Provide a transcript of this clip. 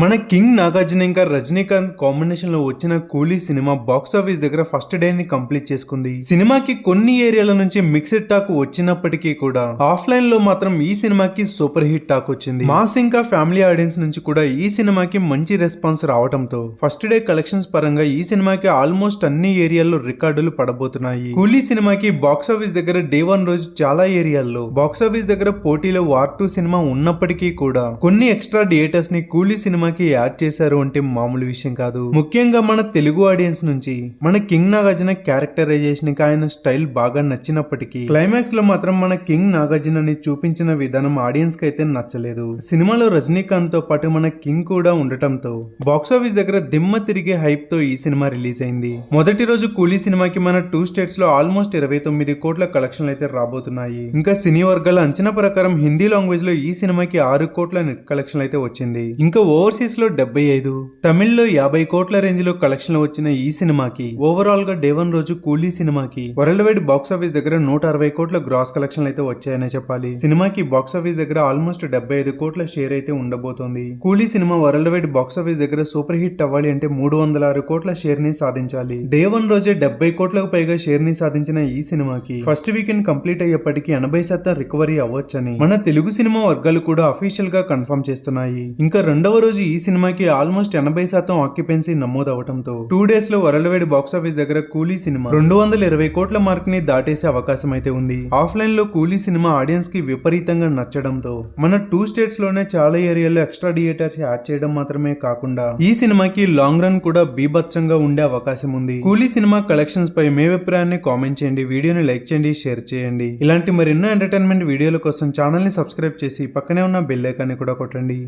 మన కింగ్ నాగార్జున ఇంకా రజనీకాంత్ కాంబినేషన్లో వచ్చిన కూలీ సినిమా బాక్స్ ఆఫీస్ దగ్గర ఫస్ట్ డే ని కంప్లీట్ చేసుకుంది. సినిమాకి కొన్ని ఏరియాల నుంచి మిక్స్డ్ టాక్ వచ్చినప్పటికీ కూడా ఆఫ్లైన్లో మాత్రం ఈ సినిమాకి సూపర్ హిట్ టాక్ వచ్చింది. మాస్ ఇంకా ఫ్యామిలీ ఆడియన్స్ నుంచి కూడా ఈ సినిమాకి మంచి రెస్పాన్స్ రావడంతో ఫస్ట్ డే కలెక్షన్స్ పరంగా ఈ సినిమాకి ఆల్మోస్ట్ అన్ని ఏరియాల్లో రికార్డులు పడబోతున్నాయి. కూలీ సినిమాకి బాక్స్ ఆఫీస్ దగ్గర డే వన్ రోజు చాలా ఏరియాల్లో బాక్స్ ఆఫీస్ దగ్గర పోటీలో వార్ టూ సినిమా ఉన్నప్పటికీ కూడా కొన్ని ఎక్స్ట్రా థియేటర్స్ని కూలీ సినిమా సినిమాకి యాడ్ చేశారు అంటే మామూలు విషయం కాదు. ముఖ్యంగా మన తెలుగు ఆడియన్స్ నుంచి మన కింగ్ నాగార్జున క్యారెక్టరైజేషన్కి ఆయన స్టైల్ బాగా నచ్చినప్పటికీ క్లైమాక్స్లో మాత్రం మన కింగ్ నాగార్జున ని చూపించిన విధానం ఆడియన్స్కి అయితే నచ్చలేదు. సినిమాలో రజనీకాంత్తో పాటు మన కింగ్ కూడా ఉండటంతో బాక్స్ ఆఫీస్ దగ్గర దిమ్మ తిరిగే హైప్తో ఈ సినిమా రిలీజ్ అయింది. మొదటి రోజు కూలీ సినిమాకి మన టూ స్టేట్స్లో ఆల్మోస్ట్ ఇరవై తొమ్మిది కోట్ల కలెక్షన్లు అయితే రాబోతున్నాయి. ఇంకా సినీ వర్గాల అంచనా ప్రకారం హిందీ లాంగ్వేజ్లో ఈ సినిమాకి ఆరు కోట్ల నెట్ కలెక్షన్లు అయితే వచ్చింది. ఇంకా ఓవర్ ఓవర్సీస్లో డెబ్బై ఐదు తమిళ్ళో యాభై కోట్ల రేంజ్లో కలెక్షన్లు వచ్చిన ఈ సినిమాకి ఓవరాల్గా డే వన్ రోజు కూలీ సినిమాకి వరల్డ్ వైడ్ బాక్స్ ఆఫీస్ దగ్గర నూట అరవై కోట్ల గ్రాస్ కలెక్షన్లు అయితే వచ్చాయనే చెప్పాలి. సినిమాకి బాక్స్ ఆఫీస్ దగ్గర ఆల్మోస్ట్ డెబ్బై ఐదు కోట్ల షేర్ అయితే ఉండబోతోంది. Coolie cinema world wide box office దగ్గర సూపర్ హిట్ అవ్వాలి అంటే మూడు వందల ఆరు కోట్ల షేర్ని సాధించాలి. డే వన్ రోజే డెబ్బై కోట్లకు పైగా షేర్ని సాధించిన ఈ సినిమాకి ఫస్ట్ వీకెండ్ కంప్లీట్ అయ్యేప్పటికీ ఎనభై శాతం రికవరీ అవ్వచ్చని మన తెలుగు సినిమా వర్గాలు కూడా అఫీషియల్గా కన్ఫర్మ్ చేస్తున్నాయి. ఇంకా రెండవ రోజు ఈ సినిమాకి ఆల్మోస్ట్ ఎనభై శాతం ఆక్యుపెన్సీ నమోదవడంతో టూ డేస్లో వరల్డ్ బాక్స్ ఆఫీస్ దగ్గర కూలీ సినిమా రెండు వందల ఇరవై కోట్ల మార్క్ని దాటేసే అవకాశం అయితే ఉంది. ఆఫ్లైన్లో కూలీ సినిమా ఆడియన్స్కి విపరీతంగా నచ్చడంతో మన టూ స్టేట్స్లోనే చాలా ఏరియాలో ఎక్స్ట్రా థియేటర్స్ యాడ్ చేయడం మాత్రమే కాకుండా ఈ సినిమాకి లాంగ్ రన్ కూడా బీభత్సంగా ఉండే అవకాశం ఉంది. కూలీ సినిమా కలెక్షన్స్ పై మీ అభిప్రాయాన్ని కామెంట్ చేయండి. వీడియోని లైక్ చేయండి షేర్ చేయండి. ఇలాంటి మరెన్నో ఎంటర్టైన్మెంట్ వీడియోల కోసం ఛానల్ని సబ్స్క్రైబ్ చేసి పక్కనే ఉన్న బెల్ ఐకాన్ని కూడా కొట్టండి.